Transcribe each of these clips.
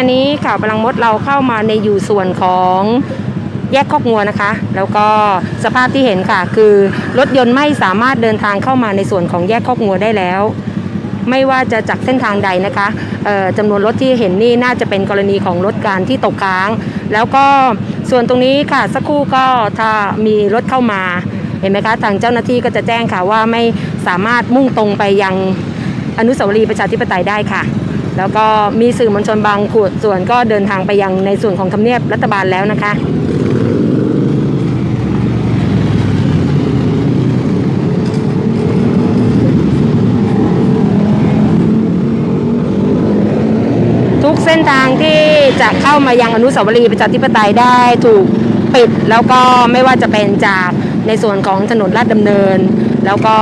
ณะนี้ข่าวพลังมดเราเข้ามาในอยู่ส่วนของแยกคอกงัวนะคะ แล้วก็สภาพที่เห็นค่ะ คือรถยนต์ไม่สามารถเดินทางเข้ามาในส่วนของแยกคอกงัวได้แล้ว ไม่ว่าจะจากเส้นทางใดนะคะจำนวนรถที่เห็นนี่น่าจะเป็นกรณีของรถการที่ตกค้าง แล้วก็ส่วนตรงนี้ค่ะสักครู่ก็ถ้ามีรถเข้ามาเห็นไหมคะทางเจ้าหน้าที่ก็จะแจ้งค่ะว่าไม่สามารถมุ่งตรงไปยังอนุสาวรีย์ประชาธิปไตยได้ค่ะ แล้วก็มีสื่อมวลชนบางส่วนก็เดินทางไปยังในส่วนของทำเนียบรัฐบาลแล้วนะคะทุกเส้นทางที่จะเข้ามายังอนุสาวรีย์ประชาธิปไตยได้ถูกปิดแล้วก็ไม่ว่าจะเป็นจากในส่วนของถนนลาดดำเนิน แล้วก็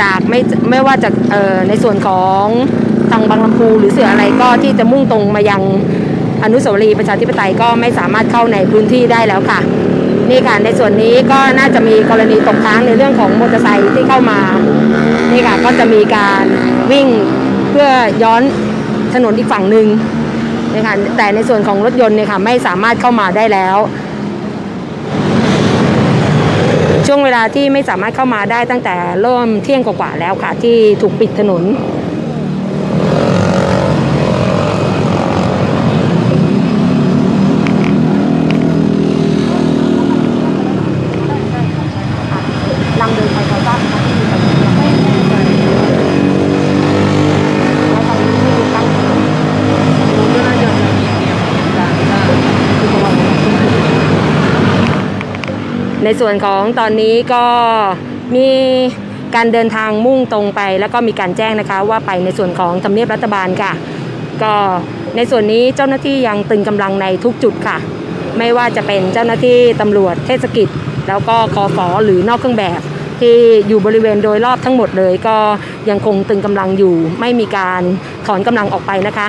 จากไม่ไม่ว่าจะเอ่อในส่วนของ ทางบางลำพูหรือเสืออะไรก็ที่จะมุ่งตรงมายังอนุสาวรีย์ประชาธิปไตยก็ไม่สามารถเข้าในพื้นที่ได้แล้วค่ะ นี่ค่ะในส่วนนี้ก็น่าจะมีกรณีตกค้างในเรื่องของมอเตอร์ไซค์ที่เข้ามานี่ค่ะก็จะมีการวิ่งเพื่อย้อนถนนอีกฝั่งหนึ่งนะคะแต่ในส่วนของรถยนต์เนี่ยค่ะไม่สามารถเข้ามาได้แล้ว ช่วงเวลาที่ไม่สามารถเข้ามาได้ตั้งแต่เริ่มเที่ยงกว่าๆแล้วค่ะ ที่ถูกปิดถนน ลังเดินไปไกลบ้างคะที่มีปัญหาไม่แน่ใจแล้วตอนนี้ไม่มีตั้ง ก็น่าจะมีเตรียมการได้คือประมาณ ในส่วนของตอนนี้ก็มีการเดินทางมุ่งตรงไป แล้วก็มีการแจ้งนะคะว่าไปในส่วนของทำเนียบรัฐบาลค่ะ ก็ในส่วนนี้เจ้าหน้าที่ยังตึงกำลังในทุกจุดค่ะ ไม่ว่าจะเป็นเจ้าหน้าที่ตำรวจเทศกิจ แล้วก็คอฟอหรือนอกเครื่องแบบ ที่อยู่บริเวณโดยรอบทั้งหมดเลย ก็ยังคงตึงกำลังอยู่ ไม่มีการถอนกำลังออกไปนะคะ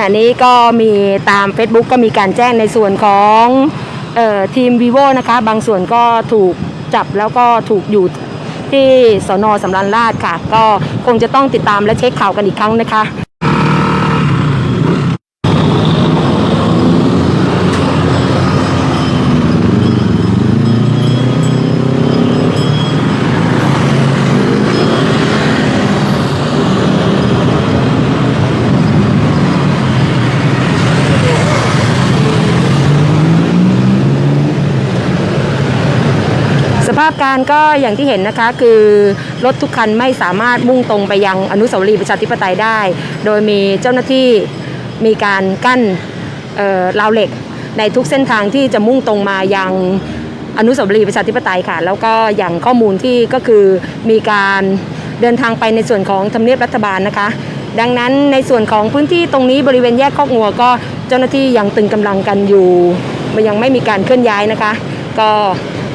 ณะนี้ก็มีตาม Facebook ก็มีการแจ้งในส่วนของออทีม vivo นะคะ บางส่วนก็ถูกจับแล้วก็ถูกอยู่ที่สนสำรานราชค่ะ ก็คงจะต้องติดตามและเช็คข่าวกันอีกครั้งนะคะ สภาพการก็อย่างที่เห็นนะคะคือรถทุกคันไม่สามารถมุ่งตรงไปยังอนุสาวรีย์ประชาธิปไตยได้ โดยมีเจ้าหน้าที่มีการกั้นเอ่อราวเหล็กในทุกเส้นทางที่จะมุ่งตรงมายังอนุสาวรีย์ประชาธิปไตยค่ะ แล้วก็อย่างข้อมูลที่ก็คือมีการเดินทางไปในส่วนของทำเนียบรัฐบาลนะคะ ดังนั้นในส่วนของพื้นที่ตรงนี้บริเวณแยกคอกงัวก็เจ้าหน้าที่ยังตึงกำลังกันอยู่ มันยังไม่มีการเคลื่อนย้ายนะคะ ก็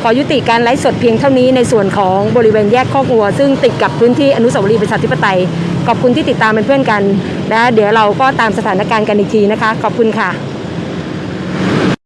ขอยุติการไลฟ์สดเพียงเท่านี้ในส่วนของบริเวณแยกข้อกงัว ซึ่งติดกับพื้นที่อนุสาวรีย์ประชาธิปไตย ขอบคุณที่ติดตามเป็นเพื่อนกัน และเดี๋ยวเราก็ตามสถานการณ์กันอีกทีนะคะ ขอบคุณค่ะ